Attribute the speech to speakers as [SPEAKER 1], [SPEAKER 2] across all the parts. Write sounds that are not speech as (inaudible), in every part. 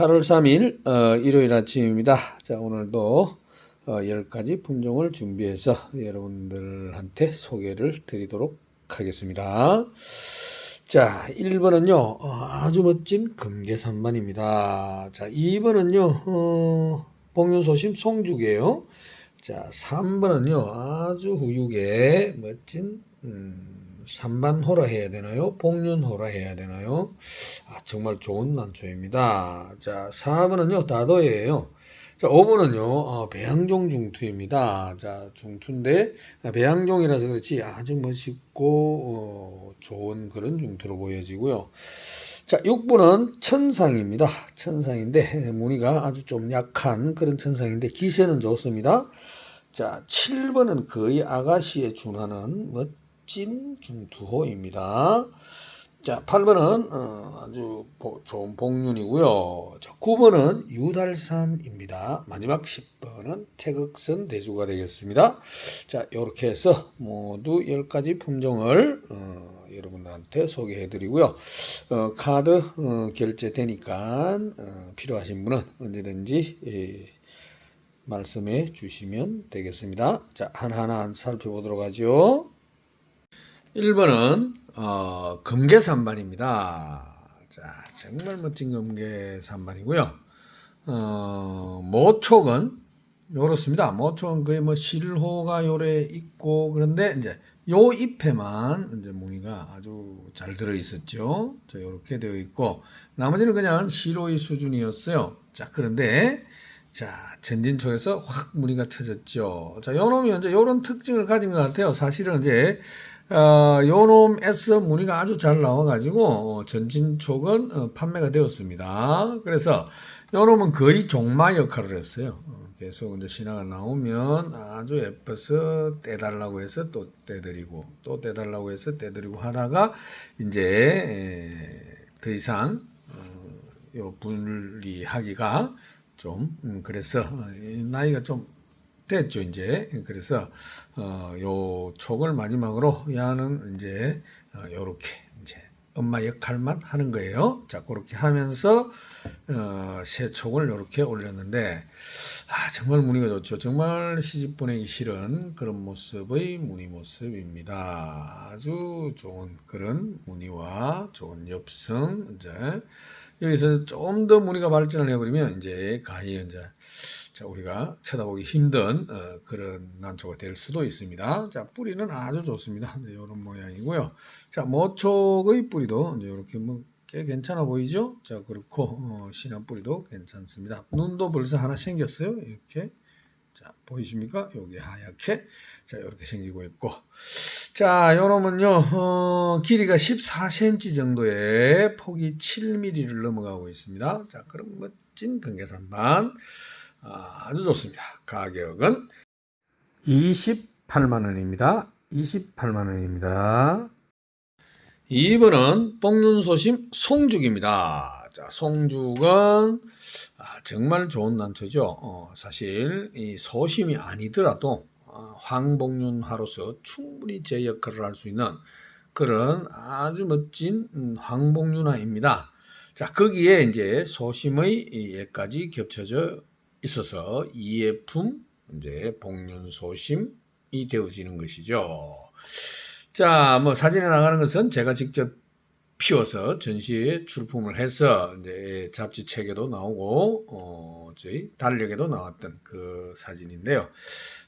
[SPEAKER 1] 8월 3일 어, 일요일 아침입니다. 자 오늘도 어, 10가지 품종을 준비해서 여러분들한테 소개를 드리도록 하겠습니다. 자 1번은요 어, 아주 멋진 금계산반입니다. 자 2번은요 어, 복륜소심 송죽이에요. 자 3번은요 아주 후육의 멋진 음, 산반호라 해야 되나요? 복륜호라 해야 되나요? 아, 정말 좋은 난초입니다. 자, 4번은요, 다도예요. 자, 5번은요, 어, 배양종 중투입니다. 자, 중투인데, 아, 배양종이라서 그렇지 아주 멋있고, 어, 좋은 그런 중투로 보여지고요. 자, 6번은 천상입니다. 천상인데, 무늬가 아주 좀 약한 그런 천상인데, 기세는 좋습니다. 자, 7번은 거의 아가씨에 준하는 멋 진 중투호입니다. 자, 8번은 어, 아주 보- 좋은 복륜이고요. 자, 9번은 유달산입니다. 마지막 10번은 태극선 대주가 되겠습니다. 자, 이렇게 해서 모두 10가지 품종을 어, 여러분들한테 소개해 드리고요. 어, 카드 어, 결제되니까 어, 필요하신 분은 언제든지 예, 말씀해 주시면 되겠습니다. 자, 하나하나 살펴보도록 하죠. 1번은 어, 금계산반입니다. 자, 정말 멋진 금계산반이고요. 어, 모촉은 요렇습니다. 모촉은 거의 뭐 실호가 요래 있고 그런데 이제 요 잎에만 이제 무늬가 아주 잘 들어 있었죠. 자, 요렇게 되어 있고 나머지는 그냥 시로의 수준이었어요. 자, 그런데 자, 전진초에서 확 무늬가 터졌죠. 자, 요 놈이 이제 요런 특징을 가진 것 같아요. 사실은 이제 어, 요 놈에서 무늬가 아주 잘 나와가지고 어, 전진촉은 어, 판매가 되었습니다. 그래서 요 놈은 거의 종마 역할을 했어요. 어, 계속 이제 신화가 나오면 아주 예뻐서 떼달라고 해서 또 떼드리고 또 떼달라고 해서 떼드리고 하다가 이제 에, 더 이상 어, 요 분리하기가 좀 음, 그래서 나이가 좀 됐죠 이제 그래서 어 요 촉을 마지막으로 야는 이제 어, 요렇게 이제 엄마 역할만 하는 거예요. 자 그렇게 하면서 어, 새 촉을 요렇게 올렸는데 아 정말 무늬가 좋죠. 정말 시집 보내기 싫은 그런 모습의 무늬 모습입니다. 아주 좋은 그런 무늬와 좋은 엽성 이제 여기서 좀 더 무늬가 발전을 해버리면 이제 가히 이제 자, 우리가 쳐다보기 힘든 어, 그런 난초가 될 수도 있습니다. 자, 뿌리는 아주 좋습니다. 이제 이런 모양이고요. 자, 모촉의 뿌리도 이렇게 뭐 꽤 괜찮아 보이죠? 자, 그렇고 어, 신한 뿌리도 괜찮습니다. 눈도 벌써 하나 생겼어요. 이렇게. 자, 보이십니까? 여기 하얗게. 자, 이렇게 생기고 있고. 자, 요 놈은요, 어, 길이가 14cm 정도의 폭이 7mm를 넘어가고 있습니다. 자, 그럼 멋진 금계산반. 아, 아주 좋습니다. 가격은 28만 원입니다. 28만 원입니다. 2번은 뽕눈 소심 송죽입니다. 자, 송죽은 아, 정말 좋은 난초죠. 어, 사실 이 소심이 아니더라도 어, 황복륜화로서 충분히 제 역할을 할 수 있는 그런 아주 멋진 음, 황복륜화입니다. 자, 거기에 이제 소심의 이 예까지 겹쳐져 있어서 이예품 이제 복륜소심이 되어지는 것이죠. 자, 뭐 사진에 나가는 것은 제가 직접 피워서 전시에 출품을 해서 이제 잡지 책에도 나오고 어, 저희 달력에도 나왔던 그 사진인데요.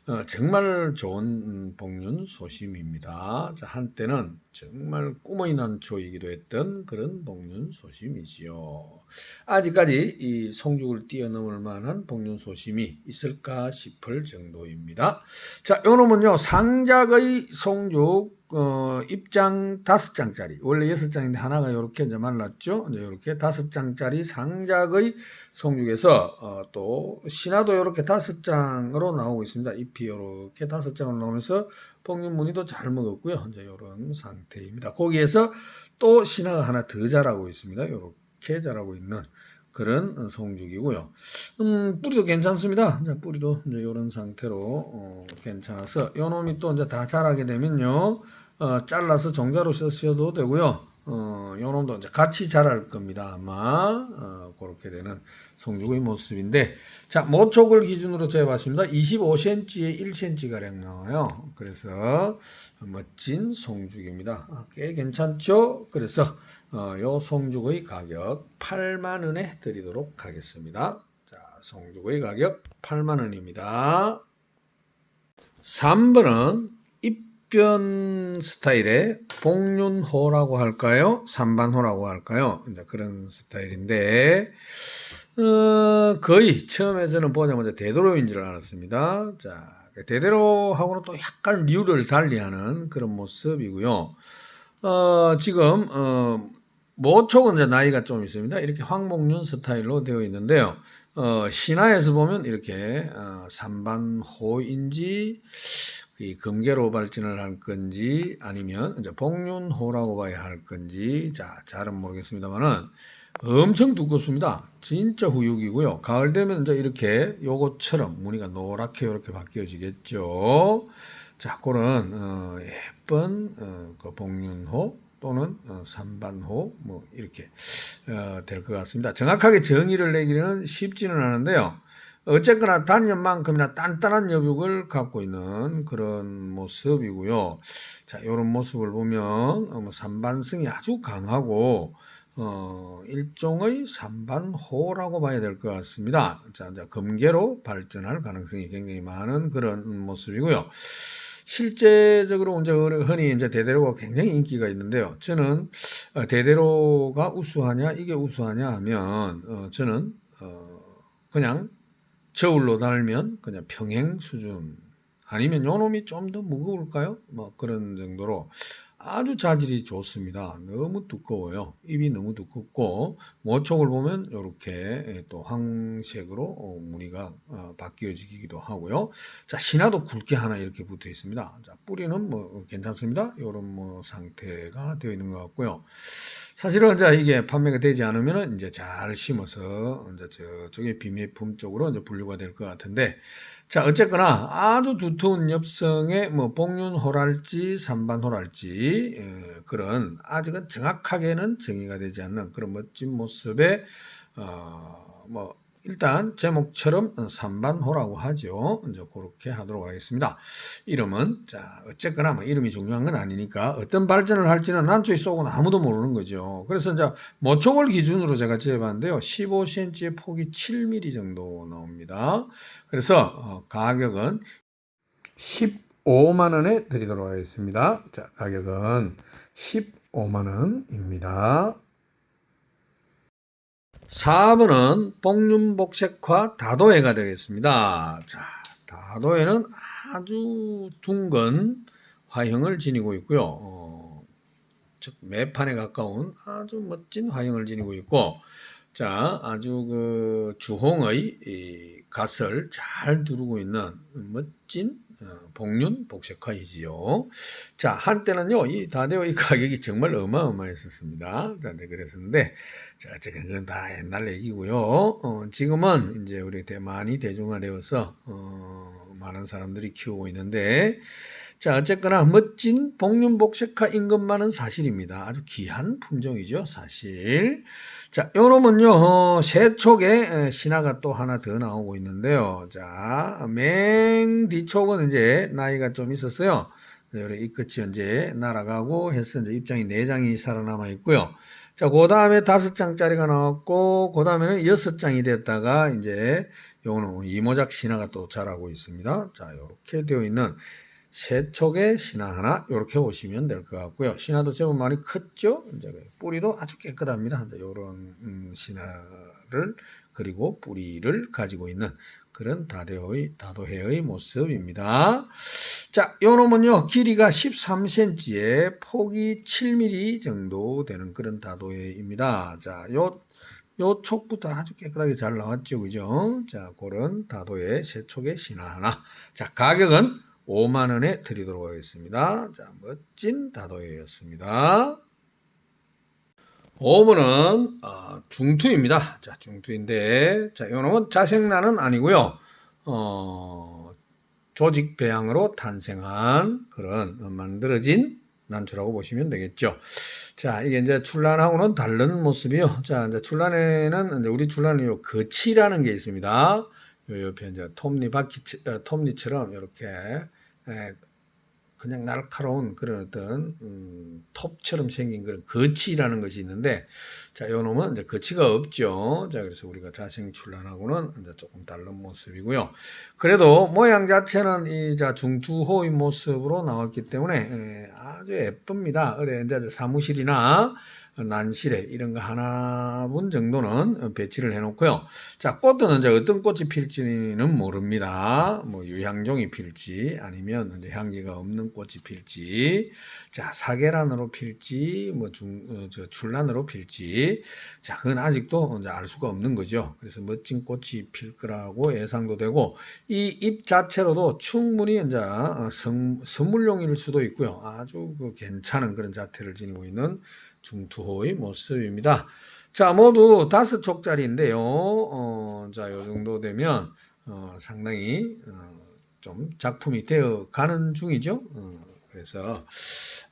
[SPEAKER 1] 어, 정말 좋은 음, 복륜 소심입니다. 자, 한때는 정말 꿈의 난초이기도 했던 그런 복륜 소심이지요. 아직까지 이 송죽을 뛰어넘을 만한 복륜 소심이 있을까 싶을 정도입니다. 자, 요 놈은요, 상작의 송죽 어, 입장 다섯 장짜리 원래 여섯 장인데 하나가 이렇게 이제 말랐죠. 이제 이렇게 다섯 장짜리 상작의 송죽에서 어, 또 신화도 이렇게 다섯 장으로 나오고 있습니다. 잎이 이렇게 다섯 장으로 나오면서 복륜 무늬도 잘 먹었고요. 이제 이런 상태입니다. 거기에서 또 신화가 하나 더 자라고 있습니다. 이렇게 자라고 있는 그런 송죽이고요. 음, 뿌리도 괜찮습니다. 이제 뿌리도 이제 이런 상태로 어, 괜찮아서 요 놈이 또 이제 다 자라게 되면요. 어, 잘라서 정자로 쓰셔도 되고요. 어, 요놈도 이제 같이 자랄 겁니다. 아마, 어, 그렇게 되는 송죽의 모습인데, 자, 모촉을 기준으로 재봤습니다. 25cm에 1cm가량 나와요. 그래서 멋진 송죽입니다. 아, 꽤 괜찮죠? 그래서, 어, 요 송죽의 가격 8만원에 드리도록 하겠습니다. 자, 송죽의 가격 8만원입니다. 3번은 입변 스타일의 복륜호라고 할까요? 삼반호라고 할까요? 이제 그런 스타일인데, 어, 거의 처음에 저는 보자마자 대도로인 줄 알았습니다. 자, 대대로하고는 또 약간 류를 달리하는 그런 모습이고요. 어, 지금, 어, 모촉은 이제 나이가 좀 있습니다. 이렇게 황목륜 스타일로 되어 있는데요. 어, 신화에서 보면 이렇게 어, 삼반호인지 이 금계로 발전을 할 건지 아니면 이제 복륜호라고 봐야 할 건지 자 잘은 모르겠습니다만은 엄청 두껍습니다. 진짜 후육이고요. 가을 되면 이제 이렇게 요것처럼 무늬가 노랗게 이렇게 바뀌어지겠죠. 자 그런 어, 예쁜 어, 그 복륜호 또는 어, 삼반호 뭐 이렇게 어, 될 것 같습니다. 정확하게 정의를 내기는 쉽지는 않은데요. 어쨌거나 단연만큼이나 단단한 여백을 갖고 있는 그런 모습이고요. 자, 이런 모습을 보면 어, 뭐 아주 강하고 어, 일종의 삼반호라고 봐야 될 것 같습니다. 자, 이제 금계로 발전할 가능성이 굉장히 많은 그런 모습이고요. 실제적으로 이제 흔히 이제 대대로가 굉장히 인기가 있는데요. 저는 어, 대대로가 우수하냐 이게 우수하냐 하면 어, 저는 어, 그냥 저울로 달면 그냥 평행 수준 아니면 요놈이 좀 더 무거울까요? 뭐 그런 정도로 아주 자질이 좋습니다. 너무 두꺼워요. 입이 너무 두껍고 모촉을 보면 이렇게 또 황색으로 어, 무늬가 어, 바뀌어지기도 하고요. 자 신화도 굵게 하나 이렇게 붙어 있습니다. 자 뿌리는 뭐 괜찮습니다. 이런 뭐 상태가 되어 있는 것 같고요. 사실은 이제 이게 판매가 되지 않으면 이제 잘 심어서 이제 저쪽에 비매품 쪽으로 이제 분류가 될 것 같은데 자 어쨌거나 아주 두터운 엽성의 뭐 복륜 호랄지 삼반호랄지 에, 그런 아직은 정확하게는 정의가 되지 않는 그런 멋진 모습의 어 뭐 일단 제목처럼 삼반호라고 하죠. 이제 그렇게 하도록 하겠습니다. 이름은 자 어쨌거나 뭐 이름이 중요한 건 아니니까 어떤 발전을 할지는 난초에 쏘고는 아무도 모르는 거죠. 그래서 이제 모촉을 기준으로 제가 재봤는데요. 15cm의 폭이 7mm 정도 나옵니다. 그래서 어, 가격은 15만 원에 드리도록 하겠습니다. 자 가격은 15만 원입니다. 4번은 복륜복색화 다도해가 되겠습니다. 자, 다도해는 아주 둥근 화형을 지니고 있고요. 어, 즉 매판에 가까운 아주 멋진 화형을 지니고 있고, 자, 아주 그 주홍의 이 갓을 잘 두르고 있는 멋진 어, 복륜 복색화이지요. 자, 한때는요, 이 다대오의 가격이 정말 어마어마했었습니다. 자, 이제 그랬었는데, 자, 어쨌든 다 옛날 얘기고요. 어, 지금은 이제 우리 대만이 대중화되어서, 어, 많은 사람들이 키우고 있는데, 자, 어쨌거나 멋진 복륜 복색화인 것만은 사실입니다. 아주 귀한 품종이죠, 사실. 자, 요 놈은요, 어, 세촉에 신화가 또 하나 더 나오고 있는데요. 자, 맹 뒤촉은 이제 나이가 좀 있었어요. 이 끝이 이제 날아가고 해서 이제 입장이 네 장이 살아남아 있고요. 자, 그 다음에 다섯 장짜리가 나왔고, 그 다음에는 여섯 장이 됐다가 이제 요거는 이모작 신화가 또 자라고 있습니다. 자, 이렇게 되어 있는 세촉의 신화 하나 이렇게 보시면 될 것 같고요. 신화도 제법 많이 컸죠. 이제 뿌리도 아주 깨끗합니다. 이제 이런 음, 신화를 그리고 뿌리를 가지고 있는 그런 다도의 다도해의 모습입니다. 자, 요 놈은요 길이가 13cm에 폭이 7mm 정도 되는 그런 다도해입니다. 자, 요요 촉부터 아주 깨끗하게 잘 나왔죠, 그죠? 자, 그런 다도의 세촉의 신화 하나. 자, 가격은 5만 원에 드리도록 하겠습니다. 자, 멋진 다도해였습니다. 5번은 어, 중투입니다. 자, 중투인데 자, 요놈은 자생란은 아니고요. 어, 조직 배양으로 탄생한 그런 만들어진 난초라고 보시면 되겠죠. 자, 이게 이제 출란하고는 다른 모습이요. 자, 이제 출란에는 이제 우리 출란은 요 거치라는 게 있습니다. 요 옆에 이제 톱니 바퀴, 어, 톱니처럼 이렇게 에, 그냥 날카로운 그런 어떤 음, 톱처럼 생긴 그런 거치라는 것이 있는데 자, 요 놈은 이제 거치가 없죠. 자, 그래서 우리가 자생 출란하고는 이제 조금 다른 모습이고요. 그래도 모양 자체는 이 자 중투호의 모습으로 나왔기 때문에 에, 아주 예쁩니다. 어디 이제 사무실이나 난실에 이런 거 하나분 정도는 배치를 해놓고요. 자, 꽃은 이제 어떤 꽃이 필지는 모릅니다. 뭐 유향종이 필지 아니면 이제 향기가 없는 꽃이 필지, 자 사계란으로 필지, 뭐중저 출란으로 필지, 자 그건 아직도 이제 알 수가 없는 거죠. 그래서 멋진 꽃이 필 거라고 예상도 되고 이 잎 자체로도 충분히 이제 성, 선물용일 수도 있고요. 아주 그 괜찮은 그런 자태를 지니고 있는 중투호의 모습입니다. 자, 모두 다섯 촉짜리인데요. 어, 자, 요 정도 되면 어, 상당히 어, 좀 작품이 되어 가는 중이죠. 어, 그래서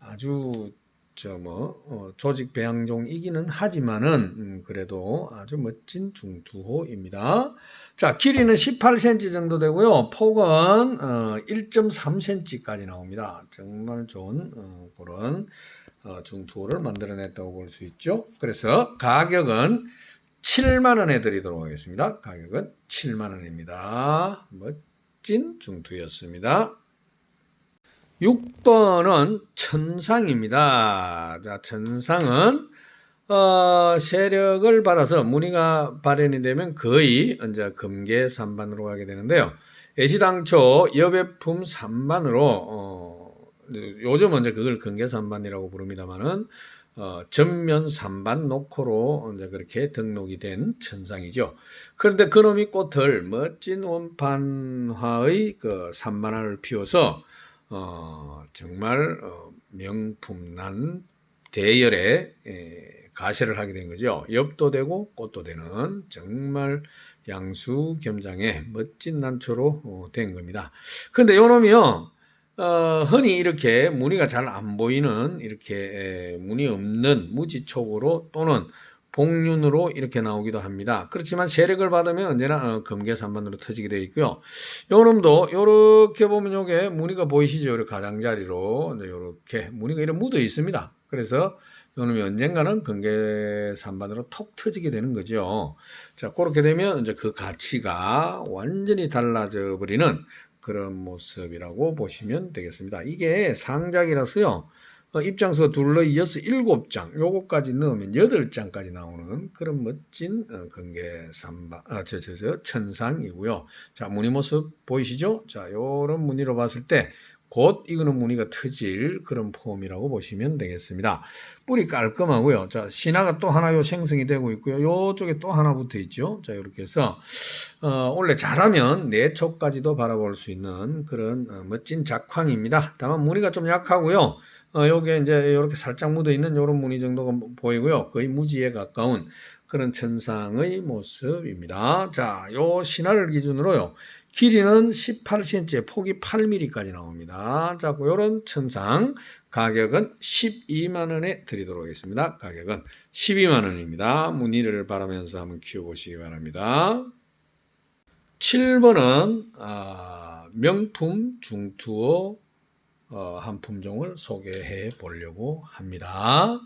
[SPEAKER 1] 아주 저뭐 어, 조직 배양종이기는 하지만은 음, 그래도 아주 멋진 중투호입니다. 자, 길이는 18cm 정도 되고요. 폭은 어, 1.3cm까지 나옵니다. 정말 좋은 어, 그런 어, 중투호를 만들어냈다고 볼 수 있죠. 그래서 가격은 7만 원에 드리도록 하겠습니다. 가격은 7만 원입니다. 멋진 중투였습니다. 6번은 천상입니다. 자, 천상은 어, 세력을 받아서 무늬가 발현이 되면 거의 이제 금계 3반으로 가게 되는데요. 애시당초 여배품 3반으로 어, 요즘은 이제 그걸 금계 3반이라고 부릅니다만은 어, 전면 3반 노코로 이제 그렇게 등록이 된 천상이죠. 그런데 그놈이 꽃을 멋진 원판화의 그 3반화를 피워서 어, 정말 어, 명품난 대열의 에, 가세를 하게 된 거죠. 엽도 되고 꽃도 되는 정말 양수 겸장의 멋진 난초로 어, 된 겁니다. 그런데 요놈이요. 어, 흔히 이렇게 무늬가 잘 안 보이는 이렇게 에, 무늬 없는 무지촉으로 또는 복륜으로 이렇게 나오기도 합니다. 그렇지만 세력을 받으면 언제나 어, 금계산반으로 터지게 되어 있고요. 요 놈도 요렇게 보면 요게 무늬가 보이시죠? 이렇게 가장자리로 이렇게 무늬가 이렇게 묻어 있습니다. 그래서 요 놈이 언젠가는 금계산반으로 톡 터지게 되는 거죠. 자, 그렇게 되면 이제 그 가치가 완전히 달라져 버리는 그런 모습이라고 보시면 되겠습니다. 이게 상작이라서요. 어, 입장수가 둘러 이어서 일곱 장, 요거까지 넣으면 여덟 장까지 나오는 그런 멋진 어, 건개 삼바, 아, 저, 저, 저, 천상이고요. 자, 무늬 모습 보이시죠? 자, 요런 무늬로 봤을 때, 곧 이거는 무늬가 터질 그런 폼이라고 보시면 되겠습니다. 뿌리 깔끔하고요. 자, 신화가 또 하나 요 생성이 되고 있고요. 요쪽에 또 하나 붙어 있죠. 자, 이렇게 해서, 어, 원래 잘하면 내초까지도 바라볼 수 있는 그런 어, 멋진 작황입니다. 다만 무늬가 좀 약하고요. 어, 요게 이제 이렇게 살짝 묻어 있는 요런 무늬 정도가 보이고요. 거의 무지에 가까운 그런 천상의 모습입니다. 자, 요 신화를 기준으로요. 길이는 18cm, 폭이 8mm까지 나옵니다. 자, 요런 천상 가격은 12만 원에 드리도록 하겠습니다. 가격은 12만 원입니다. 무늬를 바라면서 한번 키워 보시기 바랍니다. 7번은 아, 명품 중투어 어, 한 품종을 소개해 보려고 합니다.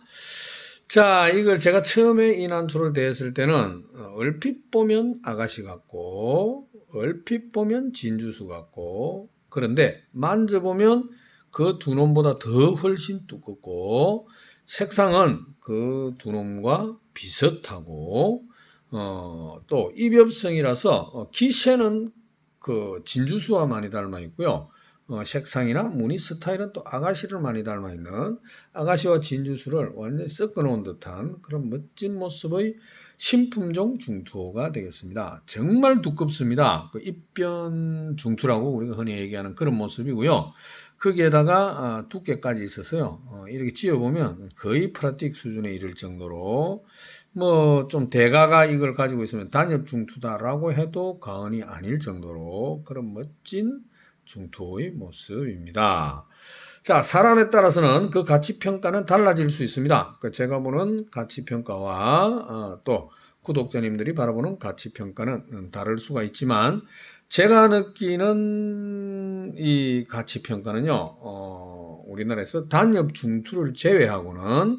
[SPEAKER 1] 자, 이걸 제가 처음에 이 난초를 대했을 때는 어, 얼핏 보면 아가씨 같고 얼핏 보면 진주수 같고 그런데 만져보면 그 두 놈보다 더 훨씬 두껍고 색상은 그 두 놈과 비슷하고 어, 또 입엽성이라서 어, 기체는 그 진주수와 많이 닮아 있고요. 어, 색상이나 무늬 스타일은 또 아가씨를 많이 닮아 있는 아가씨와 진주수를 완전히 섞어 놓은 듯한 그런 멋진 모습의 신품종 중투호가 되겠습니다. 정말 두껍습니다. 그 입변 중투라고 우리가 흔히 얘기하는 그런 모습이고요. 거기에다가 아, 두께까지 있어서요. 어, 이렇게 찧어보면 거의 프라틱 수준에 이를 정도로 뭐 좀 대가가 이걸 가지고 있으면 단엽 중투다라고 해도 과언이 아닐 정도로 그런 멋진 중토의 모습입니다. 자, 사람에 따라서는 그 가치 평가는 달라질 수 있습니다. 그 제가 보는 가치 평가와 어, 또 구독자님들이 바라보는 가치 평가는 음, 다를 수가 있지만 제가 느끼는 이 가치 평가는요, 어, 우리나라에서 단협 중투를 제외하고는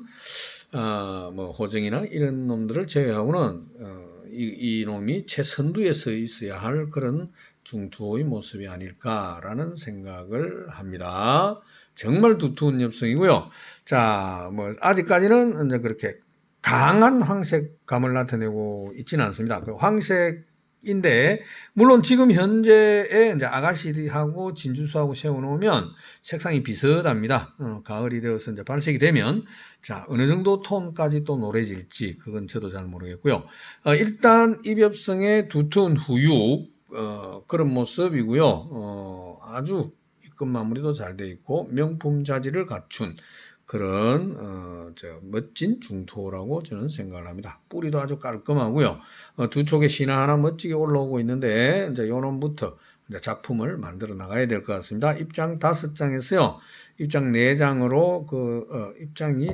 [SPEAKER 1] 어, 뭐 호정이나 이런 놈들을 제외하고는 어, 이, 이 놈이 최선두에 서 있어야 할 그런 중투의 모습이 아닐까라는 생각을 합니다. 정말 두터운 엽성이고요. 자, 뭐 아직까지는 이제 그렇게 강한 황색감을 나타내고 있지는 않습니다. 그 황색인데 물론 지금 현재의 이제 아가씨하고 진주수하고 세워놓으면 색상이 비슷합니다. 어, 가을이 되어서 이제 발색이 되면 자 어느 정도 톤까지 또 노래질지 그건 저도 잘 모르겠고요. 어, 일단 입엽성의 두터운 후육 어, 그런 모습이고요. 어, 아주 입금 마무리도 잘 돼 있고 명품 자질을 갖춘 그런 어, 저 멋진 중토라고 저는 생각을 합니다. 뿌리도 아주 깔끔하고요. 어, 두 촉에 신화 하나 멋지게 올라오고 있는데 이제 요놈부터 작품을 만들어 나가야 될 것 같습니다. 입장 다섯 장에서요. 입장 네 장으로 그 어, 입장이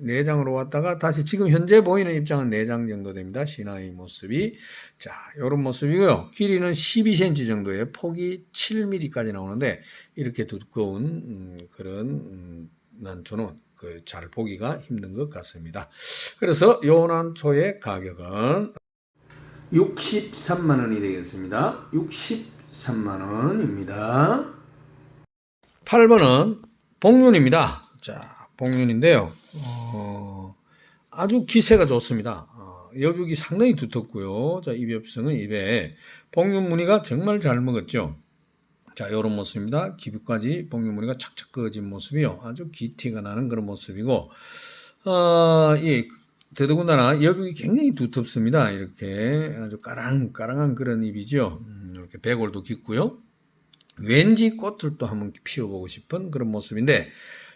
[SPEAKER 1] 네 장으로 왔다가 다시 지금 현재 보이는 입장은 네 장 정도 됩니다. 신화의 모습이 자 이런 모습이고요. 길이는 12cm 정도의 폭이 7mm까지 나오는데 이렇게 두꺼운 음, 그런 음, 난초는 그 잘 보기가 힘든 것 같습니다. 그래서 요 난초의 가격은 63만 원이 되겠습니다. 63만 원입니다. 8번은 복륜입니다. 자, 복륜인데요. 어, 아주 기세가 좋습니다. 어, 여육이 상당히 두텁고요. 자, 입엽성은 입에 복륜 무늬가 정말 잘 먹었죠. 자, 이런 모습입니다. 기부까지 복륜 무늬가 착착 그어진 모습이요. 아주 기티가 나는 그런 모습이고, 어, 이 더더군다나 여육이 굉장히 두텁습니다. 이렇게 아주 까랑까랑한 그런 입이죠. 음, 이렇게 배골도 깊고요. 왠지 꽃을 또 한번 피워보고 싶은 그런 모습인데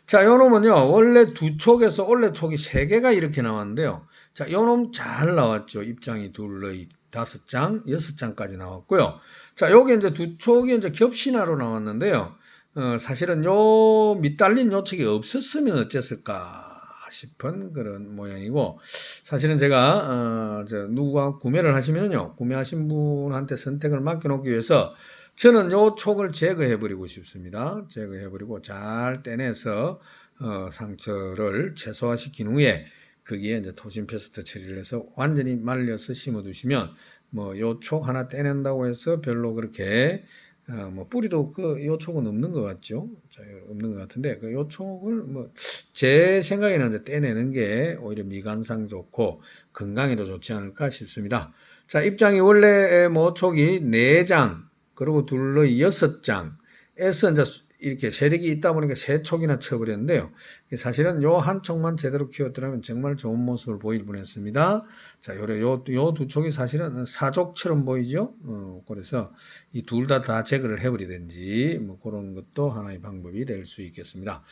[SPEAKER 1] 자, 요 놈은요, 원래 두 촉에서 원래 촉이 세 개가 이렇게 나왔는데요. 자, 요 놈 잘 나왔죠. 입장이 둘러이 다섯 장, 여섯 장까지 나왔고요. 자, 요게 이제 두 촉이 이제 겹신화로 나왔는데요. 어, 사실은 요 밑달린 요 촉이 없었으면 어땠을까 싶은 그런 모양이고, 사실은 제가, 어, 저, 누가 구매를 하시면요. 구매하신 분한테 선택을 맡겨놓기 위해서 저는 요 촉을 제거해 버리고 싶습니다. 제거해 버리고 잘 떼내서 어, 상처를 최소화시킨 후에 거기에 이제 토신 페스트 처리를 해서 완전히 말려서 심어 두시면 뭐 요 촉 하나 떼낸다고 해서 별로 그렇게 어, 뭐 뿌리도 그 요 촉은 없는 것 같죠. 자, 없는 것 같은데 그 요 촉을 뭐 제 생각에는 이제 떼내는 게 오히려 미관상 좋고 건강에도 좋지 않을까 싶습니다. 자, 입장이 원래 뭐 촉이 4장 그리고 둘러 여섯 장에서 이제 이렇게 세력이 있다 보니까 세 촉이나 쳐버렸는데요. 사실은 요 한 촉만 제대로 키웠더라면 정말 좋은 모습을 보일 뻔했습니다. 자, 요래 요요 두 촉이 사실은 사족처럼 보이죠. 어, 그래서 이둘다다 제거를 해버리든지 뭐 그런 것도 하나의 방법이 될 수 있겠습니다.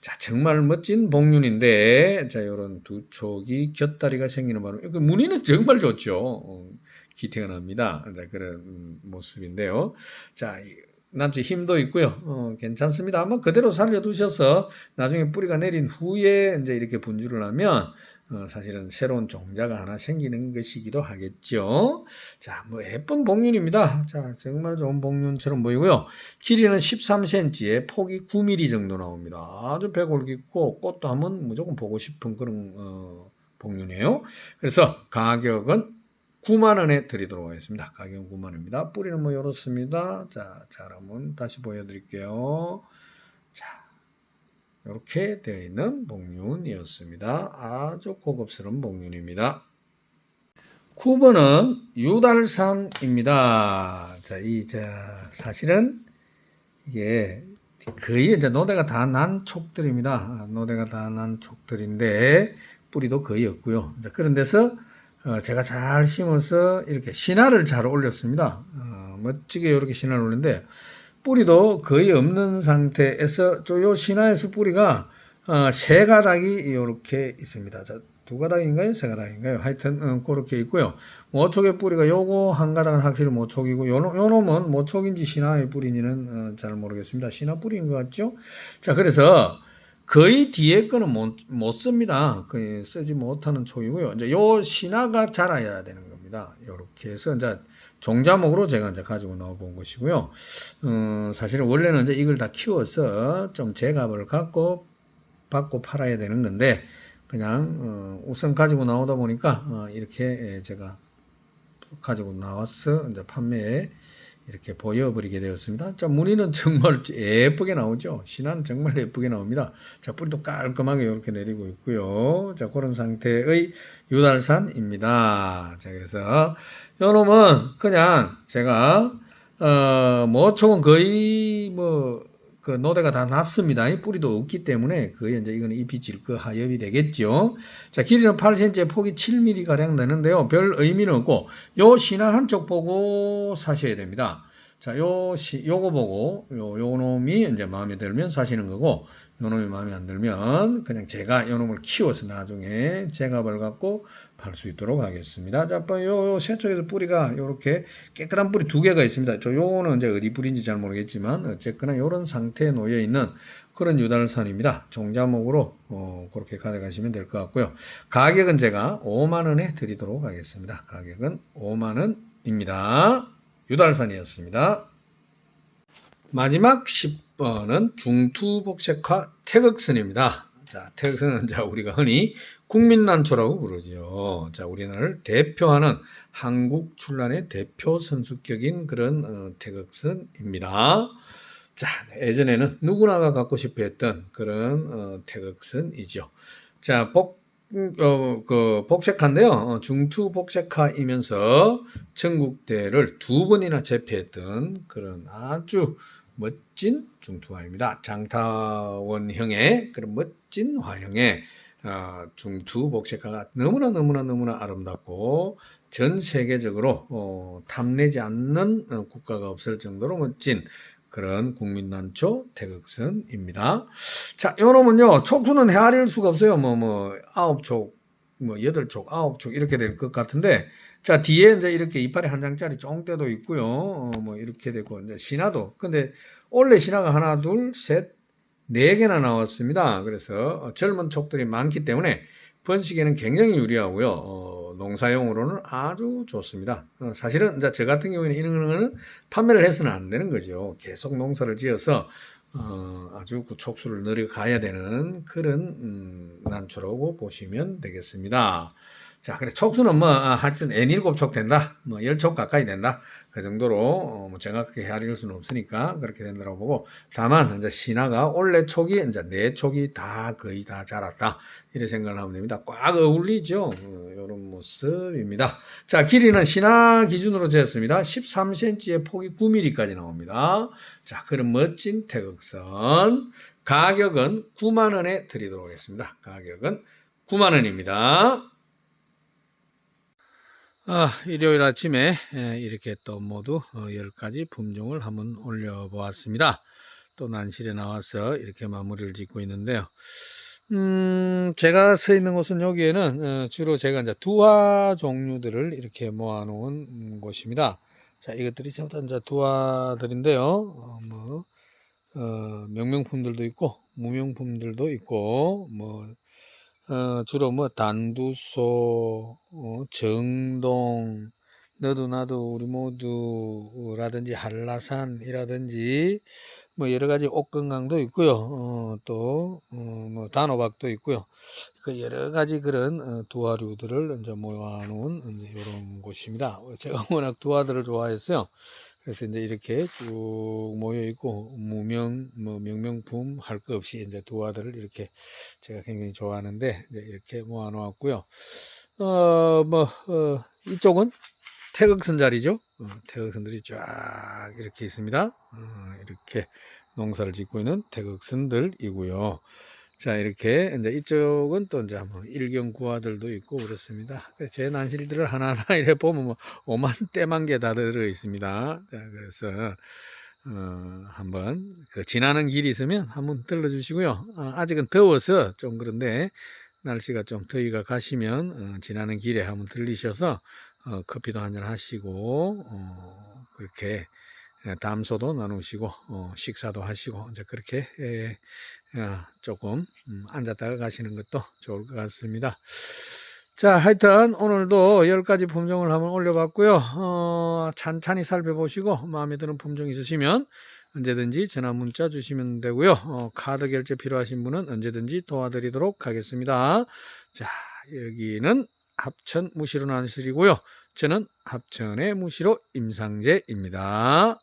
[SPEAKER 1] 자, 정말 멋진 복륜인데 자, 요런 두 촉이 곁다리가 생기는 바람에 그 무늬는 정말 좋죠. 어, 기티가 납니다. 자, 그런 모습인데요. 자, 난주 힘도 있고요. 어, 괜찮습니다. 한번 그대로 살려두셔서 나중에 뿌리가 내린 후에 이제 이렇게 분주를 하면 어, 사실은 새로운 종자가 하나 생기는 것이기도 하겠죠. 자, 뭐 예쁜 복륜입니다. 자, 정말 좋은 복륜처럼 보이고요. 길이는 13cm에 폭이 9mm 정도 나옵니다. 아주 배골 깊고 꽃도 한번 무조건 보고 싶은 그런 어, 복륜이에요. 그래서 가격은 9만 원에 드리도록 하겠습니다. 가격은 9만 원입니다. 뿌리는 뭐 이렇습니다. 자, 자라면 다시 보여드릴게요. 자, 이렇게 되어 있는 복륜이었습니다. 아주 고급스러운 복륜입니다. 9번은 유달산입니다. 자, 이, 자, 사실은 이게 거의 이제 노대가 다 난 촉들입니다. 노대가 다 난 촉들인데 뿌리도 거의 없고요. 자, 그런 데서 어, 제가 잘 심어서 이렇게 신화를 잘 올렸습니다. 어, 멋지게 이렇게 신화를 올렸는데 뿌리도 거의 없는 상태에서 요 신화에서 뿌리가 어, 세 가닥이 이렇게 있습니다. 자, 두 가닥인가요? 세 가닥인가요? 하여튼 어, 그렇게 있고요. 모촉의 뿌리가 요거 한 가닥은 확실히 모촉이고 요, 요 놈은 모촉인지 신화의 뿌리인지는 어, 잘 모르겠습니다. 신화 뿌리인 것 같죠? 자 그래서 거의 뒤에 거는 못, 못 씁니다. 거의 쓰지 못하는 촉이고요. 이제 요 신화가 자라야 되는 겁니다. 요렇게 해서 이제 종자목으로 제가 이제 가지고 나와 본 것이고요. 어, 사실은 원래는 이제 이걸 다 키워서 좀 제값을 갖고 받고 팔아야 되는 건데 그냥 어, 우선 가지고 나오다 보니까 어, 이렇게 제가 가지고 나와서 이제 판매에 이렇게 보여버리게 되었습니다. 자, 무늬는 정말 예쁘게 나오죠. 신화는 정말 예쁘게 나옵니다. 자, 뿌리도 깔끔하게 이렇게 내리고 있고요. 자, 그런 상태의 유달산입니다. 자, 그래서 요 놈은 그냥 제가 어, 모총은 거의 뭐 그 노대가 다 났습니다. 이 뿌리도 없기 때문에 거의 이제 이거는 잎이 질거 하엽이 되겠죠. 자, 길이는 8cm, 폭이 7mm 가량 되는데요. 별 의미는 없고 요 신화 한쪽 보고 사셔야 됩니다. 자, 요 시, 요거 보고 요, 요 놈이 이제 마음에 들면 사시는 거고 요 놈이 마음에 안 들면 그냥 제가 요 놈을 키워서 나중에 제값을 갖고 팔 수 있도록 하겠습니다. 자, 요, 요 새 쪽에서 뿌리가 요렇게 깨끗한 뿌리 두 개가 있습니다. 저 요거는 이제 어디 뿌리인지 잘 모르겠지만 어쨌거나 요런 상태에 놓여 있는 그런 유달산입니다. 종자목으로 어, 그렇게 가져가시면 될 것 같고요. 가격은 제가 5만 원에 드리도록 하겠습니다. 가격은 5만 원입니다. 유달산이었습니다. 마지막 10번은 중투복색화 태극선입니다. 자, 태극선은 자 우리가 흔히 국민난초라고 부르죠. 자, 우리나라를 대표하는 한국 출란의 대표 선수격인 그런 어, 태극선입니다. 자, 예전에는 누구나가 갖고 싶어 했던 그런 어, 태극선이죠. 자, 복 음, 어, 그 복색화인데요. 어, 중투 복색화이면서 전국대를 두 번이나 제패했던 그런 아주 멋진 중투화입니다. 장타원형의 그런 멋진 화형의 어, 중투 복색화가 너무나 너무나 너무나 아름답고 전 세계적으로 어, 탐내지 않는 어, 국가가 없을 정도로 멋진 그런 국민난초 태극선입니다. 자, 요 놈은요, 촉수는 헤아릴 수가 없어요. 뭐, 뭐, 아홉 촉, 뭐, 여덟 촉, 아홉 촉, 이렇게 될 것 같은데, 자, 뒤에 이제 이렇게 이파리 한 장짜리 쫑대도 있고요. 어, 뭐, 이렇게 되고, 이제 신화도. 근데, 원래 신화가 하나, 둘, 셋, 네 개나 나왔습니다. 그래서 젊은 촉들이 많기 때문에 번식에는 굉장히 유리하고요. 어, 농사용으로는 아주 좋습니다. 어, 사실은 저 같은 경우에는 이런 거는 판매를 해서는 안 되는 거죠. 계속 농사를 지어서 어, 아주 그 촉수를 늘어가야 되는 그런 음, 난초라고 보시면 되겠습니다. 자, 그래 촉수는 뭐 아, 하여튼 N7촉 된다. 뭐 10촉 가까이 된다. 그 정도로 어, 뭐 정확하게 헤아릴 수는 없으니까 그렇게 된다고 보고 다만 이제 신화가 원래 촉이 이제 네 촉이 다 거의 다 자랐다. 이렇게 생각을 하면 됩니다. 꽉 어울리죠. 어, 이런 모습입니다. 자, 길이는 신화 기준으로 재었습니다. 13cm의 폭이 9mm까지 나옵니다. 자, 그런 멋진 태극선. 가격은 9만 원에 드리도록 하겠습니다. 가격은 9만 원입니다. 아, 일요일 아침에 에, 이렇게 또 모두 어, 10가지 품종을 한번 올려보았습니다. 또 난실에 나와서 이렇게 마무리를 짓고 있는데요. 음, 제가 서 있는 곳은 여기에는 어, 주로 제가 이제 두화 종류들을 이렇게 모아놓은 음, 곳입니다. 자, 이것들이 전부 다 두화들인데요. 어, 뭐, 어, 명명품들도 있고, 무명품들도 있고, 뭐, 어, 주로 뭐 단두소, 어, 정동, 너도 나도 우리 모두라든지 한라산이라든지 뭐 여러 가지 옥건강도 있고요. 어, 또, 어, 뭐 단호박도 있고요. 그 여러 가지 그런 어, 두화류들을 이제 모아놓은 이제 이런 곳입니다. 제가 (laughs) 워낙 두화들을 좋아했어요. 그래서 이제 이렇게 쭉 모여 있고 무명 뭐 명명품 할거 없이 이제 두화들을 이렇게 제가 굉장히 좋아하는데 이제 이렇게 모아 놓았고요. 어 뭐 어, 이쪽은 태극선 자리죠. 어, 태극선들이 쫙 이렇게 있습니다. 어, 이렇게 농사를 짓고 있는 태극선들이고요. 자, 이렇게 이제 이쪽은 또 이제 뭐 일경 구화들도 있고 그렇습니다. 제 난실들을 하나하나 (laughs) 이래 보면 뭐 오만 때만 개 다 들어 있습니다. 자, 그래서 어, 한번 그 지나는 길이 있으면 한번 들러 주시고요. 아, 아직은 더워서 좀 그런데 날씨가 좀 더위가 가시면 어, 지나는 길에 한번 들리셔서 어, 커피도 한잔 하시고 어, 그렇게 예, 담소도 나누시고 어, 식사도 하시고 이제 그렇게 예, 어, 조금 음, 앉았다가 가시는 것도 좋을 것 같습니다. 자, 하여튼 오늘도 10가지 품종을 한번 올려봤고요. 어, 찬찬히 살펴보시고 마음에 드는 품종 있으시면 언제든지 전화 문자 주시면 되고요. 어, 카드 결제 필요하신 분은 언제든지 도와드리도록 하겠습니다. 자, 여기는 합천 무시로 나누시고요. 저는 합천의 무시로 임상재입니다.